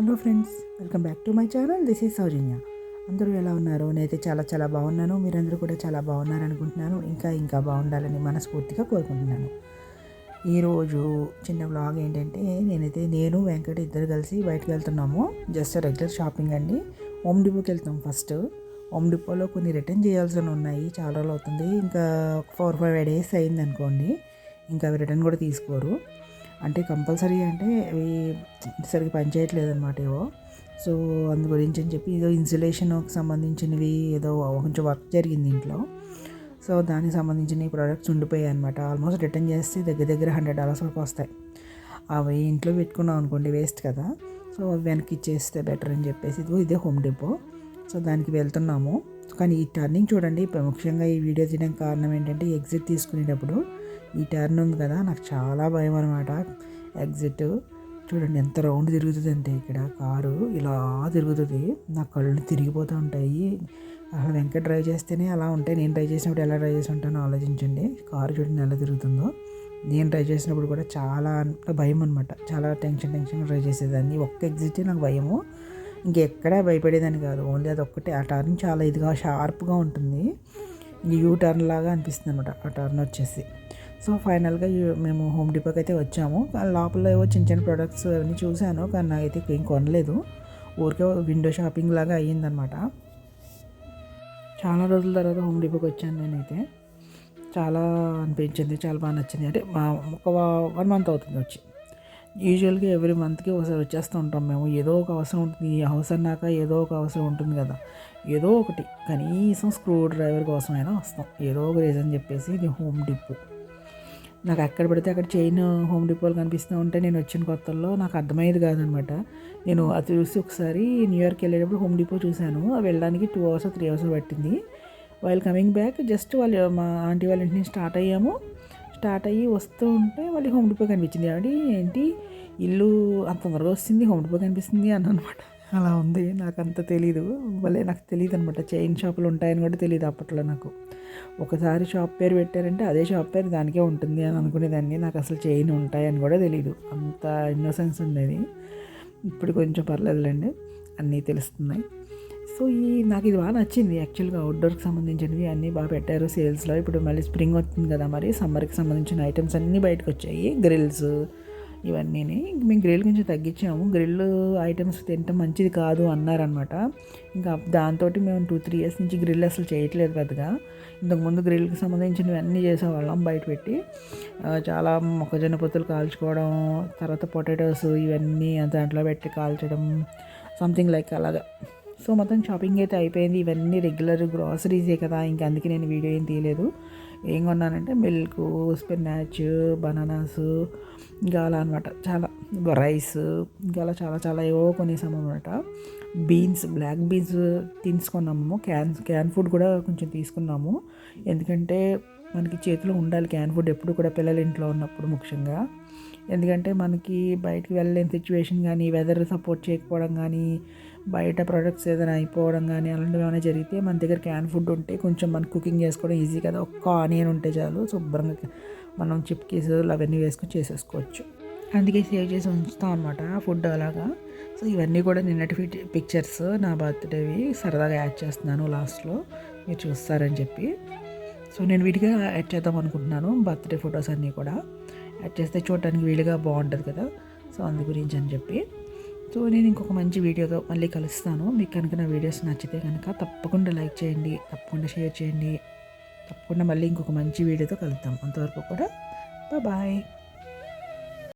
Hello friends welcome back to my channel. This is Soujanya. అందరూ ఎలా ఉన్నారు? నేనైతే చాలా చాలా బాగున్నాను. మీరందరూ కూడా చాలా బాగున్నారు అనుకుంటున్నాను. ఇంకా ఇంకా బాగుండాలని మనస్ఫూర్తిగా కోరుకుంటున్నాను. ఈరోజు చిన్న వ్లాగ్ ఏంటంటే నేనైతే నేను వెంకట ఇద్దరు కలిసి బయటకు వెళ్తున్నాము. జస్ట్ రెగ్యులర్ షాపింగ్ అండి. హోమ్ డిపోకి వెళ్తాం ఫస్ట్ హోమ్ డిపోలో కొన్ని రిటర్న్ చేయాల్సి ఉన్నాయి. చాలా రోజులు అవుతుంది. ఇంకా ఫోర్ ఫైవ్ డేస్ అయింది అనుకోండి ఇంకా అవి రిటర్న్ కూడా తీసుకోరు. అంటే కంపల్సరీ అంటే అవి సరిగ్గా పనిచేయట్లేదు అనమాట ఏవో. సో అందు గురించి అని చెప్పి ఏదో ఇన్సులేషన్కి సంబంధించినవి ఏదో కొంచెం వర్క్ జరిగింది ఇంట్లో. సో దానికి సంబంధించిన ప్రోడక్ట్స్ ఉండిపోయాయి అనమాట ఆల్మోస్ట్ రిటర్న్ చేస్తే దగ్గర దగ్గర హండ్రెడ్ డాలర్స్ వరకు వస్తాయి. అవి ఇంట్లో పెట్టుకున్నాం అనుకోండి వేస్ట్ కదా. సో అవి వెనక్కి ఇచ్చేస్తే బెటర్ అని చెప్పేసి ఇదిగో ఇదే హోమ్ డిపో. సో దానికి వెళ్తున్నాము. కానీ ఈ టర్నింగ్ చూడండి ముఖ్యంగా ఈ వీడియో తీయడానికి కారణం ఏంటంటే ఎగ్జిట్ తీసుకునేటప్పుడు ఈ టర్న్ ఉంది కదా నాకు చాలా భయం అనమాట ఎగ్జిట్ చూడండి ఎంత రౌండ్ తిరుగుతుంది అంటే ఇక్కడ కారు ఇలా తిరుగుతుంది. నా కళ్ళు తిరిగిపోతూ ఉంటాయి. అసలు వెంకట్ డ్రైవ్ చేస్తేనే అలా ఉంటాయి. నేను డ్రైవ్ చేసినప్పుడు ఎలా డ్రైవ్ చేసి ఉంటానో ఆలోచించండి. కారు చూడండి ఎలా తిరుగుతుందో. నేను డ్రైవ్ చేసినప్పుడు కూడా చాలా భయం అనమాట చాలా టెన్షన్ టెన్షన్ డ్రైవ్ చేసేదాన్ని. ఒక్క ఎగ్జిట్ నాకు భయము. ఇంకెక్కడా భయపడేదాన్ని కాదు. ఓన్లీ అది ఒక్కటే. ఆ టర్న్ చాలా ఇదిగా షార్ప్గా ఉంటుంది. యూ టర్న్ లాగా అనిపిస్తుంది అనమాట ఆ టర్న్ వచ్చేసి. సో ఫైనల్గా మేము హోమ్ డిపోకి అయితే వచ్చాము. లోపల ఏవో చిన్న చిన్న ప్రొడక్ట్స్ అవన్నీ చూశాను. కానీ నాకైతే ఏం కొనలేదు. ఊరికే విండో షాపింగ్ లాగా అయ్యిందనమాట. చాలా రోజుల తర్వాత హోమ్ డిపోకి వచ్చాను నేనైతే. చాలా అనిపించింది. చాలా బాగా నచ్చింది. అంటే మా ఒక వన్ మంత్ అవుతుంది వచ్చి. యూజువల్గా ఎవ్రీ మంత్కి ఒకసారి వచ్చేస్తూ ఉంటాం మేము. ఏదో ఒక అవసరం ఉంటుంది. ఈ హౌస్ అన్నాక ఏదో ఒక అవసరం ఉంటుంది కదా. ఏదో ఒకటి. కనీసం స్క్రూ డ్రైవర్ కోసమైనా వస్తాం. ఏదో ఒక రీజన్ చెప్పేసి ఇది హోమ్ డిపో. నాకు ఎక్కడ పడితే అక్కడ చైన్ హోమ్ డిపోలు కనిపిస్తూ ఉంటే నేను వచ్చిన కొత్తల్లో నాకు అర్థమయ్యేది కాదనమాట. నేను అది చూసి ఒకసారి న్యూయార్క్ వెళ్ళేటప్పుడు హోమ్ డిపో చూశాను. వెళ్ళడానికి టూ అవర్స్ త్రీ అవర్స్ పట్టింది. వాళ్ళు కమింగ్ బ్యాక్ జస్ట్ వాళ్ళు మా ఆంటీ వాళ్ళ ఇంటి నుంచి స్టార్ట్ అయ్యాము. స్టార్ట్ అయ్యి వస్తూ ఉంటే మళ్ళీ హోమ్ డిపో కనిపించింది. కాబట్టి ఏంటి? ఇల్లు అంత తొందరగా వస్తుంది హోమ్ డిపో కనిపిస్తుంది అని అనమాట అలా ఉంది నాకు అంత తెలీదు. భలే నాకు తెలియదు అనమాట చైన్ షాపులు ఉంటాయని కూడా తెలియదు అప్పట్లో నాకు. ఒకసారి షాప్ పేరు పెట్టారంటే అదే షాప్ పేరు దానికే ఉంటుంది అని అనుకునేదాన్ని. నాకు అసలు చేయని ఉంటాయని కూడా తెలియదు అంత ఇన్నోసెన్స్ ఉండేది. ఇప్పుడు కొంచెం పర్లేదులేండి. అన్నీ తెలుస్తున్నాయి. సో ఈ నాకు ఇది బాగా నచ్చింది. యాక్చువల్గా అవుట్డోర్కి సంబంధించినవి అన్నీ బాగా పెట్టారు. సేల్స్లో ఇప్పుడు మళ్ళీ స్ప్రింగ్ వస్తుంది కదా మరి. సమ్మర్కి సంబంధించిన ఐటమ్స్ అన్నీ బయటకు వచ్చాయి గ్రిల్స్ ఇవన్నీ మేము గ్రిల్ కొంచెం తగ్గించాము. గ్రిల్ ఐటమ్స్ తింటే మంచిది కాదు అన్నారనమాట ఇంకా దాంతో మేము టూ త్రీ ఇయర్స్ నుంచి గ్రిల్ అసలు చేయట్లేదు పెద్దగా. ఇంతకుముందు గ్రిల్కి సంబంధించినవి అన్నీ చేసేవాళ్ళం బయట పెట్టి. చాలా మొక్కజొన్న పొత్తులు కాల్చుకోవడం తర్వాత పొటాటోస్ ఇవన్నీ దాంట్లో పెట్టి కాల్చడం సంథింగ్ లైక్ అలాగా. సో మొత్తం షాపింగ్ అయితే అయిపోయింది. ఇవన్నీ రెగ్యులర్ గ్రాసరీసే కదా. ఇంకా అందుకే నేను వీడియో ఏం తీయలేదు. ఏం కొన్నానంటే మిల్క్ స్పినాచ్ బనానాస్ ఇంకా అలా అనమాట చాలా రైస్ ఇంకా అలా చాలా చాలా ఏవో కొనేసాము అనమాట బీన్స్ బ్లాక్ బీన్స్ తీసుకున్నాము క్యాన్ క్యాన్ ఫుడ్ కూడా కొంచెం తీసుకున్నాము. ఎందుకంటే మనకి చేతిలో ఉండాలి క్యాన్ ఫుడ్. ఎప్పుడు కూడా పిల్లల ఇంట్లో ఉన్నప్పుడు ముఖ్యంగా. ఎందుకంటే మనకి బయటికి వెళ్ళలేని సిచ్యువేషన్ కానీ వెదర్ సపోర్ట్ చేయకపోవడం కానీ బయట ప్రొడక్ట్స్ ఏదైనా అయిపోవడం కానీ అలాంటివి ఏమైనా జరిగితే మన దగ్గర క్యాన్ ఫుడ్ ఉంటే కొంచెం మన కుకింగ్ చేసుకోవడం ఈజీ కదా. ఒక్క ఆనియన్ ఉంటే చాలు శుభ్రంగా మనం చిప్కీస్ అవన్నీ వేసుకొని చేసేసుకోవచ్చు. అందుకే సేవ్ చేసి ఉంచుతాం అనమాట ఫుడ్ అలాగా. సో ఇవన్నీ కూడా నిన్నటి పిక్చర్స్ నా బర్త్డేవి సరదాగా యాడ్ చేస్తున్నాను లాస్ట్లో మీరు చూస్తారని చెప్పి. సో నేను వీటిగా యాడ్ చేద్దాం అనుకుంటున్నాను బర్త్డే ఫొటోస్ అన్నీ కూడా. యాడ్ చేస్తే చూడటానికి వీలుగా బాగుంటుంది కదా. సో అందు గురించి అని చెప్పి. సో నేను ఇంకొక మంచి వీడియోతో మళ్ళీ కలుస్తాను. మీకు కనుక నా వీడియోస్ నచ్చితే కనుక తప్పకుండా లైక్ చేయండి తప్పకుండా షేర్ చేయండి తప్పకుండా మళ్ళీ ఇంకొక మంచి వీడియోతో కలుద్దాం. అంతవరకు కూడా బాయ్